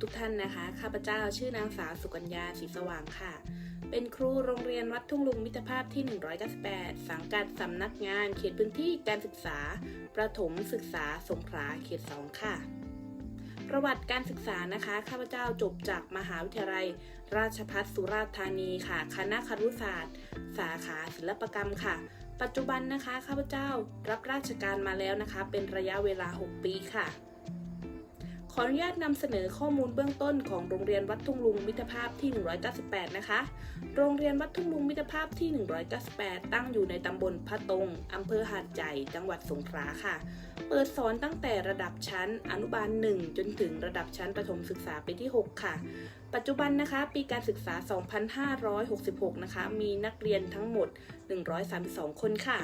ทุกท่านนะคะ ข้าพเจ้าชื่อนางสาวสุกัญญาศรีสว่างค่ะ เป็นครูโรงเรียนวัดทุ่งลุงมิตรภาพที่ 198 สังกัดสำนักงานเขตพื้นที่การศึกษา ประถมศึกษาสงขลาเขต 2 ค่ะ ประวัติการศึกษานะคะ ข้าพเจ้าจบจากมหาวิทยาลัย ราชภัฏสุราษฎร์ธานีค่ะ คณะครุศาสตร์ สาขาศิลปกรรมค่ะ ปัจจุบันนะคะ ข้าพเจ้ารับราชการมาแล้วนะคะ เป็นระยะเวลา 6 ปีค่ะ ออนุญาตนำเสนอข้อมูลเบื้องต้นของโรงเรียนวัดทุ่งลุงมิตรภาพที่ 198 นะคะ โรงเรียนวัดทุ่งลุงมิตรภาพที่ 198 ตั้งอยู่ในตำบลพะตงอำเภอหาดใหญ่จังหวัดสงขลาค่ะ เปิดสอนตั้งแต่ระดับชั้นอนุบาล 1 จนถึงระดับชั้นประถมศึกษาปีที่ 6 ค่ะ ปัจจุบันนะคะ ปีการศึกษา 2566 นะคะ มีนักเรียนทั้งหมด 132 คนค่ะ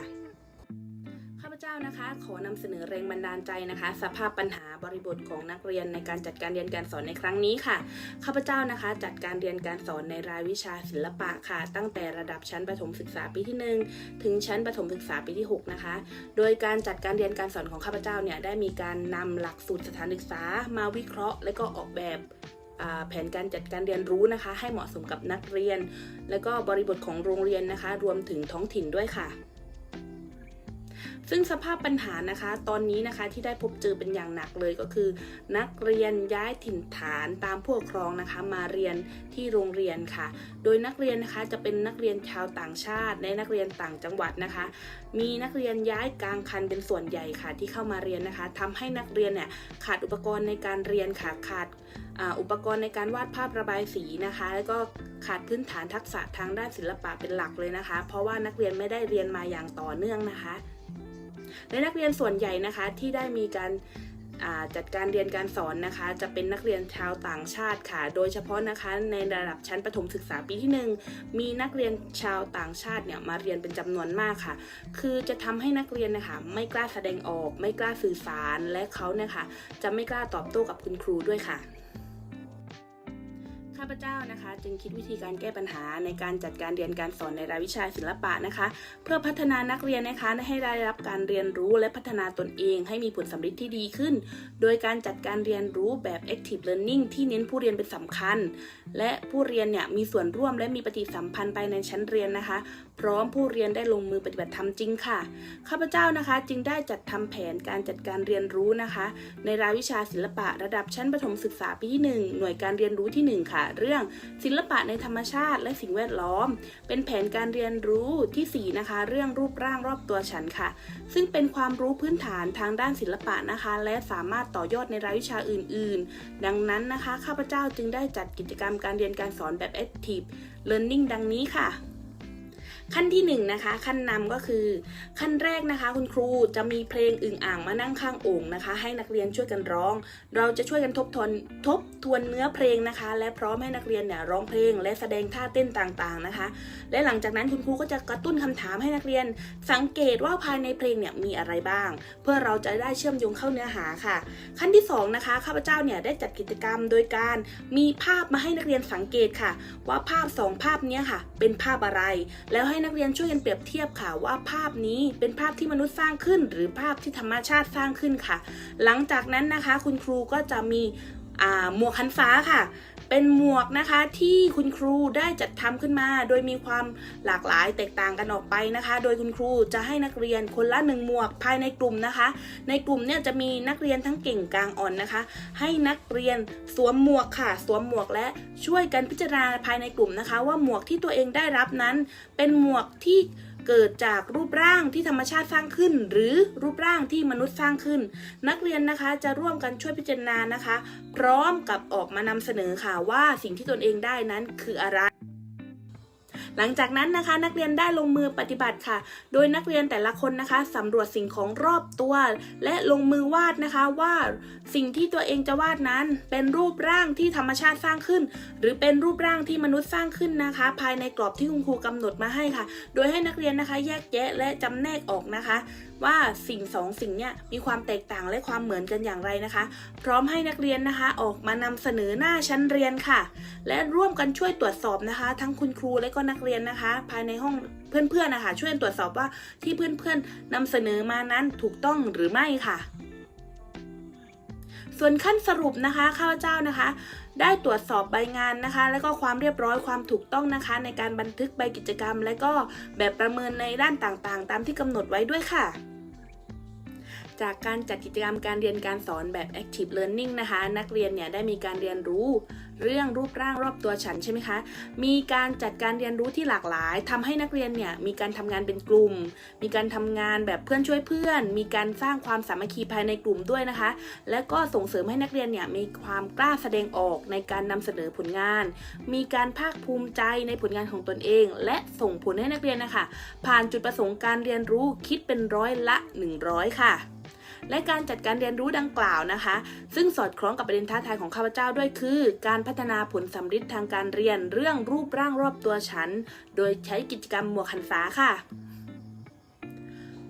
ข้าพเจ้านะคะ ขอนำเสนอแรงบันดาลใจนะคะ สภาพปัญหา บริบทของนักเรียนในการจัดการเรียนการสอนในครั้งนี้ค่ะข้าพเจ้านะคะ จัดการเรียนการสอนในรายวิชาศิลปะค่ะ ตั้งแต่ระดับชั้นประถมศึกษาปีที่ 1 ถึงชั้นประถมศึกษาปีที่ 6 นะคะ โดยการจัดการเรียนการสอนของข้าพเจ้าเนี่ยได้มีการนำหลักสูตรสถานศึกษามาวิเคราะห์ และก็ออกแบบแผนการจัดการเรียนรู้นะคะ ให้เหมาะสมกับนักเรียน และก็บริบทของโรงเรียนนะคะ รวมถึงท้องถิ่นด้วยค่ะ ซึ่งสภาพปัญหานะคะ ตอนนี้นะคะที่ได้พบเจอเป็นอย่างหนักเลยก็คือ นักเรียนย้ายถิ่นฐานตามผู้ปกครองนะคะ มาเรียนที่โรงเรียนค่ะ โดยนักเรียนนะคะจะเป็นนักเรียนชาวต่างชาติและนักเรียนต่างจังหวัดนะคะ มีนักเรียนย้ายกลางคันเป็นส่วนใหญ่ค่ะ ที่เข้ามาเรียนนะคะทำให้นักเรียนเนี่ยขาดอุปกรณ์ในการเรียนค่ะขาดอุปกรณ์ในการวาดภาพระบายสีนะคะ แล้วก็ขาดพื้นฐานทักษะทางด้านศิลปะเป็นหลักเลยนะคะ เพราะว่านักเรียนไม่ได้เรียนมาอย่างต่อเนื่องนะคะ และนักเรียนส่วนใหญ่นะคะที่ได้มีการจัดการเรียนการสอนนะคะ จะเป็นนักเรียนชาวต่างชาติค่ะ โดยเฉพาะนะคะในระดับชั้นประถมศึกษาปีที่หนึ่งมีนักเรียนชาวต่างชาติเนี่ยมาเรียนเป็นจำนวนมากค่ะ คือจะทำให้นักเรียนนะคะไม่กล้าแสดงออก ไม่กล้าสื่อสารและเขาเนี่ยค่ะจะไม่กล้าตอบโต้กับคุณครูด้วยค่ะ ข้าพเจ้านะคะ จึงคิดวิธีการแก้ปัญหาในการจัดการเรียนการสอนในรายวิชาศิลปะนะคะ เพื่อพัฒนานักเรียนนะคะให้ได้รับการเรียนรู้และพัฒนาตนเอง ให้มีผลสำเร็จที่ดีขึ้น โดยการจัดการเรียนรู้แบบ active learning ที่เน้นผู้เรียนเป็นสำคัญ และผู้เรียนเนี่ยมีส่วนร่วมและมีปฏิสัมพันธ์ไปในชั้นเรียนนะคะ พร้อมผู้เรียนได้ลงมือปฏิบัติธรรมจริงค่ะข้าพเจ้านะคะ จึงได้จัดทำแผนการจัดการเรียนรู้นะคะ ในรายวิชาศิลปะระดับชั้นประถมศึกษาปีที่ 1 หน่วยการเรียนรู้ทีหนึ่1 ค่ะเรื่องศิลปะในธรรมชาติและสิ่งแวดล้อม เป็นแผนการเรียนรู้ที่ 4 นะคะ เรื่องรูปร่างรอบตัวฉันค่ะ ซึ่งเป็นความรู้พื้นฐานทางด้านศิลปะนะคะ และสามารถต่อยอดในรายวิชาอื่น ๆ ดังนั้นนะคะ ข้าพเจ้าจึงได้จัดกิจกรรมการเรียนการสอนแบบ active learning ดังนี้ค่ะ ขั้นที่1นงนะคะขั้นนำก็คือ ขั้นแรกนะคะ คุณครูจะมีเพลงอึ่งอ่างมานั่งข้างโอ่งนะคะ ให้นักเรียนช่วยกันร้อง เราจะช่วยกันทบทวนทบทวนเนื้อเพลงนะคะ และพร้อมให้นักเรียนเนี่ยร้องเพลง และแสดงท่าเต้นต่างๆนะคะ และหลังจากนั้นคุณครูก็จะกระตุ้นคำถามให้นักเรียน สังเกตว่าภายในเพลงเนี่ยมีอะไรบ้าง เพื่อเราจะได้เชื่อมโยงเข้าเนื้อหาค่ะ ขั้นที่สองนะคะข้าพเจ้าเนี่ยได้จัดกิจกรรมโดยการมีภาพมาให้นักเรียนสังเกตค่ะ ว่าภาพสองภาพเนี้ยค่ะ เป็นภาพอะไรแล้วให้นักเรียนช่วยกันเปรียบเทียบค่ะว่าภาพนี้เป็นภาพที่มนุษย์สร้างขึ้น หรือภาพที่ธรรมชาติสร้างขึ้นค่ะ หลังจากนั้นนะคะ คุณครูก็จะมีหมวกคันฟ้าค่ะ เป็นหมวกนะคะที่คุณครูได้จัดทำขึ้นมา โดยมีความหลากหลายแตกต่างกันออกไปนะคะ โดยคุณครูจะให้นักเรียนคนละหนึ่งหมวกภายในกลุ่มนะคะ ในกลุ่มเนี่ยจะมีนักเรียนทั้งเก่งกลางอ่อนนะคะ ให้นักเรียนสวมหมวกค่ะ สวมหมวกและช่วยกันพิจารณาภายในกลุ่มนะคะ ว่าหมวกที่ตัวเองได้รับนั้น เป็นหมวกที่ เกิดจากรูปร่างที่ธรรมชาติสร้างขึ้น หรือรูปร่างที่มนุษย์สร้างขึ้น นักเรียนนะคะจะร่วมกันช่วยพิจารณานะคะ พร้อมกับออกมานำเสนอค่ะว่าสิ่งที่ตนเองได้นั้นคืออะไร หลังจากนั้นนะคะนักเรียนได้ลงมือปฏิบัติค่ะ โดยนักเรียนแต่ละคนนะคะสำรวจสิ่งของรอบตัว และลงมือวาดนะคะว่าสิ่งที่ตัวเองจะวาดนั้น เป็นรูปร่างที่ธรรมชาติสร้างขึ้น หรือเป็นรูปร่างที่มนุษย์สร้างขึ้นนะคะ ภายในกรอบที่คุณครูกำหนดมาให้ค่ะ โดยให้นักเรียนนะคะแยกแยะและจำแนกออกนะคะว่าสิ่งสองสิ่งเนี้ยมีความแตกต่างและความเหมือนกันอย่างไรนะคะ พร้อมให้นักเรียนนะคะ ออกมานำเสนอหน้าชั้นเรียนค่ะ และร่วมกันช่วยตรวจสอบนะคะ ทั้งคุณครูและก็นักเรียนนะคะ ภายในห้องเพื่อนๆนะคะช่วยตรวจสอบว่าที่เพื่อนๆนำเสนอมานั้นถูกต้องหรือไม่ค่ะ ส่วนขั้นสรุปนะคะข้าพเจ้านะคะ ได้ตรวจสอบใบงานนะคะ และก็ความเรียบร้อยความถูกต้องนะคะ ในการบันทึกใบกิจกรรม และก็แบบประเมินในด้านต่างๆ ตามที่กำหนดไว้ด้วยค่ะจากการจัดกิจกรรมการเรียนการสอนแบบ active learning นะคะ นักเรียนเนี่ยได้มีการเรียนรู้ เรื่องรูปร่างรอบตัวฉันใช่ไหมคะ มีการจัดการเรียนรู้ที่หลากหลายทำให้นักเรียนเนี่ยมีการทำงานเป็นกลุ่ม มีการทำงานแบบเพื่อนช่วยเพื่อน มีการสร้างความสามัคคีภายในกลุ่มด้วยนะคะ และก็ส่งเสริมให้นักเรียนเนี่ยมีความกล้าแสดงออกในการนำเสนอผลงาน มีการภาคภูมิใจในผลงานของตนเอง และส่งผลให้นักเรียนนะคะผ่านจุดประสงค์การเรียนรู้คิดเป็นร้อยละ 100 ค่ะ และการจัดการเรียนรู้ดังกล่าวนะคะ ซึ่งสอดคล้องกับประเด็นท้าทายของข้าพเจ้าด้วยคือ การพัฒนาผลสัมฤทธิ์ทางการเรียนเรื่องรูปร่างรอบตัวฉัน โดยใช้กิจกรรมหมวกหันษาค่ะ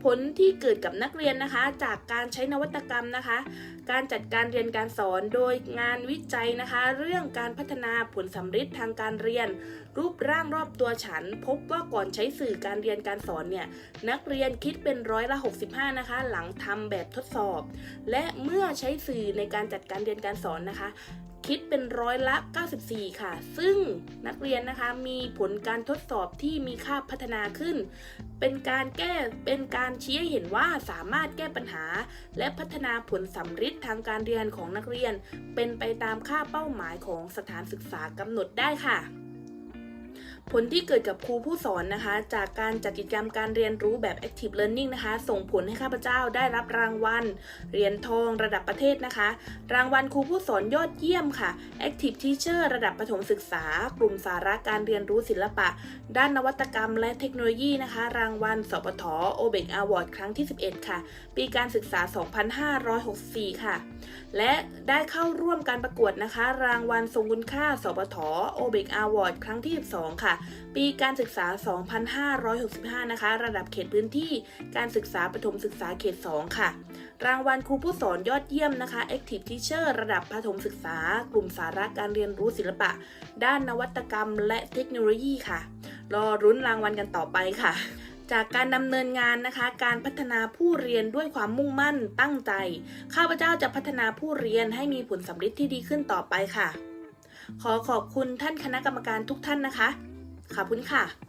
ผลที่เกิดกับนักเรียนนะคะ จากการใช้นวัตกรรมนะคะ การจัดการเรียนการสอนโดยงานวิจัยนะคะ เรื่องการพัฒนาผลสำฤทธิ์ทางการเรียน รูปร่างรอบตัวฉัน พบว่าก่อนใช้สื่อการเรียนการสอนเนี่ยนักเรียนคิดเป็นร้อยละ 65 นะคะ หลังทำแบบทดสอบ และเมื่อใช้สื่อในการจัดการเรียนการสอนนะคะ คิดเป็นร้อยละ 94 ค่ะ ซึ่งนักเรียนนะคะมีผลการทดสอบที่มีค่าพัฒนาขึ้น เป็นการแก้เป็นการชี้ให้เห็นว่าสามารถแก้ปัญหา และพัฒนาผลสัมฤทธิ์ทางการเรียนของนักเรียน เป็นไปตามค่าเป้าหมายของสถานศึกษากำหนดได้ค่ะ ผลที่เกิดกับครูผู้สอนนะคะ จากการจัดกิจกรรมการเรียนรู้แบบ active learning นะคะ ส่งผลให้ข้าพเจ้าได้รับรางวัลเหรียญทองระดับประเทศนะคะ รางวัลครูผู้สอนยอดเยี่ยมค่ะ active teacher ระดับประถมศึกษา กลุ่มสาระการเรียนรู้ศิลปะ ด้านนวัตกรรมและเทคโนโลยีนะคะ รางวัลสปทโอเบกอวอร์ดครั้งที่ 11 ค่ะ ปีการศึกษา 2564 ค่ะ และได้เข้าร่วมการประกวดนะคะ รางวัลทรงคุณค่า สปทโอเบกอวอร์ดครั้งที่ 12 ค่ะปีการศึกษา 2565 นะคะ ระดับเขตพื้นที่การศึกษาประถมศึกษาเขต 2 ค่ะ รางวัลครูผู้สอนยอดเยี่ยมนะคะ Active Teacher ระดับประถมศึกษา กลุ่มสาระการเรียนรู้ศิลปะ ด้านนวัตกรรมและเทคโนโลยีค่ะ รอรุ้นรางวัลกันต่อไปค่ะจากการดำเนินงานนะคะ การพัฒนาผู้เรียนด้วยความมุ่งมั่นตั้งใจ ข้าพเจ้าจะพัฒนาผู้เรียนให้มีผลสำฤทธิ์ที่ดีขึ้นต่อไปค่ะ ขอขอบคุณท่านคณะกรรมการทุกท่านนะคะ ขอบคุณค่ะ